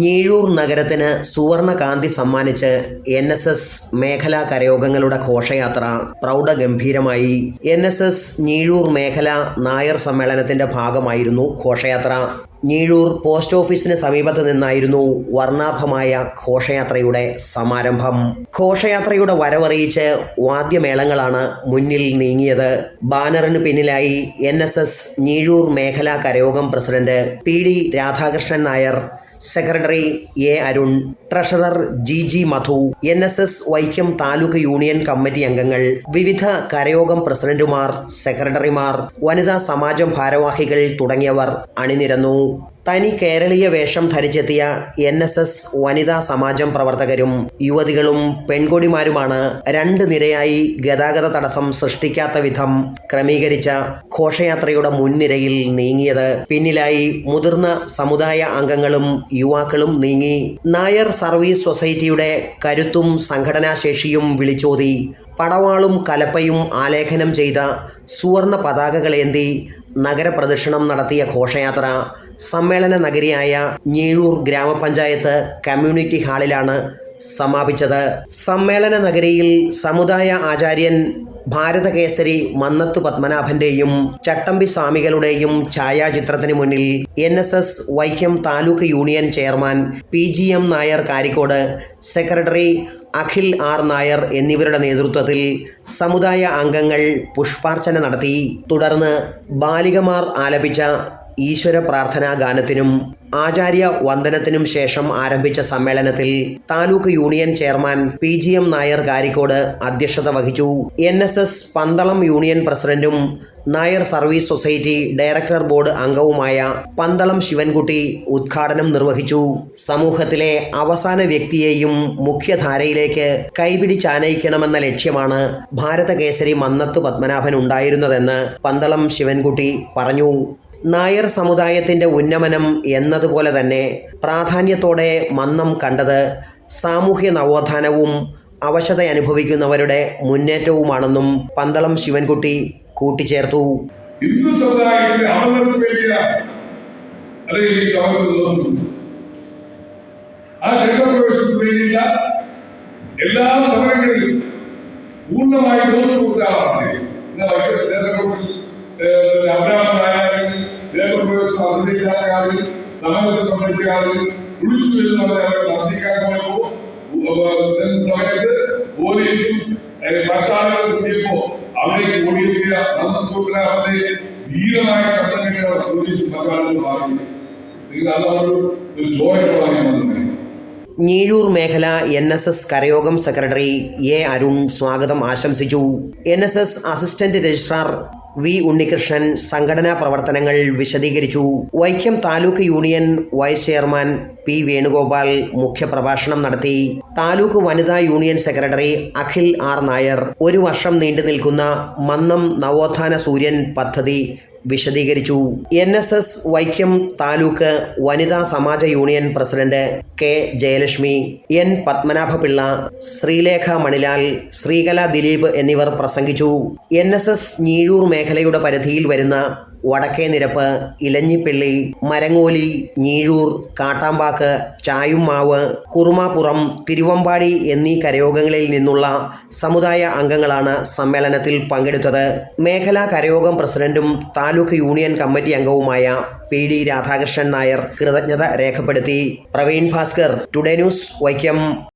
ഞീഴൂർ നഗരത്തിന് സുവർണ കാന്തി സമ്മാനിച്ച് എൻ എസ് എസ് മേഖലാ കരയോഗങ്ങളുടെ ഘോഷയാത്ര പ്രൗഢഗംഭീരമായി. എൻ എസ് എസ് ഞീഴൂർ മേഖല നായർ സമ്മേളനത്തിന്റെ ഭാഗമായിരുന്നു ഘോഷയാത്ര. ഞീഴൂർ പോസ്റ്റ് ഓഫീസിന് സമീപത്ത് നിന്നായിരുന്നു വർണാഭമായ ഘോഷയാത്രയുടെ സമാരംഭം. ഘോഷയാത്രയുടെ വരവറിയിച്ച് വാദ്യമേളങ്ങളാണ് മുന്നിൽ നീങ്ങിയത്. ബാനറിന് പിന്നിലായി എൻ എസ് എസ് ഞീഴൂർ മേഖലാ കരയോഗം president P D Radhakrishnan Nair secretary A Arun treasurer G G Madhu N S S Vaikom taluk union committee അംഗങ്ങൾ വിവിധ കരയോഗം പ്രസിഡന്റുമാർ സെക്രട്ടറിമാർ വനിതാ സമാജം ഭാരവാഹികൾ തുടങ്ങിയവർ അണിനിരന്നു. തനി കേരളീയ വേഷം ധരിച്ചെത്തിയ എൻ എസ് എസ് വനിതാ സമാജം പ്രവർത്തകരും യുവതികളും പെൺകൊടിമാരുമാണ് രണ്ട് നിരയായി ഗതാഗത തടസ്സം സൃഷ്ടിക്കാത്ത വിധം ക്രമീകരിച്ച ഘോഷയാത്രയുടെ മുൻനിരയിൽ നീങ്ങിയത്. പിന്നിലായി മുതിർന്ന സമുദായ അംഗങ്ങളും യുവാക്കളും നീങ്ങി. നായർ സർവീസ് സൊസൈറ്റിയുടെ കരുത്തും സംഘടനാശേഷിയും വിളിച്ചോതി. പടവാളും കലപ്പയും ആലേഖനം ചെയ്ത സുവർണ പതാകകളേന്തി നഗരപ്രദക്ഷിണം നടത്തിയ ഘോഷയാത്ര. സമ്മേളന നഗരിയായ ഞീഴൂർ ഗ്രാമപഞ്ചായത്ത് കമ്മ്യൂണിറ്റി ഹാളിലാണ് സമാപിച്ചത്. സമ്മേളന നഗരിയിൽ സമുദായ ആചാര്യൻ ഭാരതകേസരി മന്നത്തു പത്മനാഭന്റെയും ചട്ടമ്പി സ്വാമികളുടെയും ഛായാചിത്രത്തിന് മുന്നിൽ N S S Vaikom taluk union chairman P G M Nair Karikode secretary Akhil R Nair എന്നിവരുടെ നേതൃത്വത്തിൽ സമുദായ അംഗങ്ങൾ പുഷ്പാർച്ചന നടത്തി. തുടർന്ന് ബാലികമാർ ആലപിച്ച ഈശ്വര പ്രാർത്ഥനാ ഗാനത്തിനും ആചാര്യ വന്ദനത്തിനും ശേഷം ആരംഭിച്ച സമ്മേളനത്തിൽ taluk union chairman P G M Nair Karikode അധ്യക്ഷത വഹിച്ചു. N S S Pandalam union പ്രസിഡന്റും Nair service society director board അംഗവുമായ പന്തളം ശിവൻകുട്ടി ഉദ്ഘാടനം നിർവഹിച്ചു. സമൂഹത്തിലെ അവസാന വ്യക്തിയെയും മുഖ്യധാരയിലേക്ക് കൈപിടിച്ചാനയിക്കണമെന്ന ലക്ഷ്യമാണ് ഭാരതകേസരി മന്നത്ത് പത്മനാഭൻ ഉണ്ടായിരുന്നതെന്ന് പന്തളം ശിവൻകുട്ടി പറഞ്ഞു. നായർ സമുദായത്തിന്റെ ഉന്നമനം എന്നതുപോലെ തന്നെ പ്രാധാന്യത്തോടെ മന്നം കണ്ടത് സാമൂഹ്യ നവോത്ഥാനവും അവശത അനുഭവിക്കുന്നവരുടെ മുന്നേറ്റവുമാണെന്നും പന്തളം ശിവൻകുട്ടി കൂട്ടിച്ചേർത്തു. ഹിന്ദു സമുദായത്തിന്റെ നടത്തുന്നത് ആ എല്ലാ ക്ഷേത്രപ്രവേശനം കാര്യം സമയത്ത് പങ്കെടുത്ത ആളുകൾ വിളിച്ചു വരുന്നവരെ നടത്തിക്കാരോ സമയത്ത് പോലീസും മറ്റാളുകൾ അവിടേക്ക് ഓടിയെത്തിയ നന്ദത്തോട്ടിലെ അവരുടെ ധീരമായ ശബ്ദങ്ങളാണ് പോലീസും മറ്റാളുകൾ മാറി നിങ്ങൾ അതൊരു ഒരു ചോരകളായി വന്നത് ഞീഴൂർ മേഖല എൻ എസ് എസ് കരയോഗം സെക്രട്ടറി എ അരുൺ സ്വാഗതം ആശംസിച്ചു. N S S assistant registrar V Unnikrishnan സംഘടനാ പ്രവർത്തനങ്ങൾ വിശദീകരിച്ചു. Vaikom taluk union vice chairman P Venugopal മുഖ്യപ്രഭാഷണം നടത്തി. താലൂക്ക് വനിതാ union secretary Akhil R Nair. ഒരു വർഷം നീണ്ടു നിൽക്കുന്ന മന്നം നവോത്ഥാന സൂര്യൻ പദ്ധതി വിശദീകരിച്ചു. N S S Vaikom taluk വനിതാ സമാജ union president K Jayalakshmi N Padmanabhapillai Sreelekha Manilal Sreekala Dileep എന്നിവർ പ്രസംഗിച്ചു. എൻ എസ് എസ് ഞീഴൂർ മേഖലയുടെ പരിധിയിൽ വരുന്ന വടക്കേ നിരപ്പ് ഇലഞ്ഞിപ്പിള്ളി മരങ്ങോലി ഞീഴൂർ കാട്ടാമ്പാക്ക് ചായുമാവ് കുറുമാപ്പുറം തിരുവമ്പാടി എന്നീ കരയോഗങ്ങളിൽ നിന്നുള്ള സമുദായ അംഗങ്ങളാണ് സമ്മേളനത്തിൽ പങ്കെടുത്തത്. മേഖലാ കരയോഗം പ്രസിഡന്റും താലൂക്ക് യൂണിയൻ കമ്മിറ്റി അംഗവുമായ പി ഡി രാധാകൃഷ്ണൻ നായർ കൃതജ്ഞത രേഖപ്പെടുത്തി. Praveen Bhaskar today news Vaikom.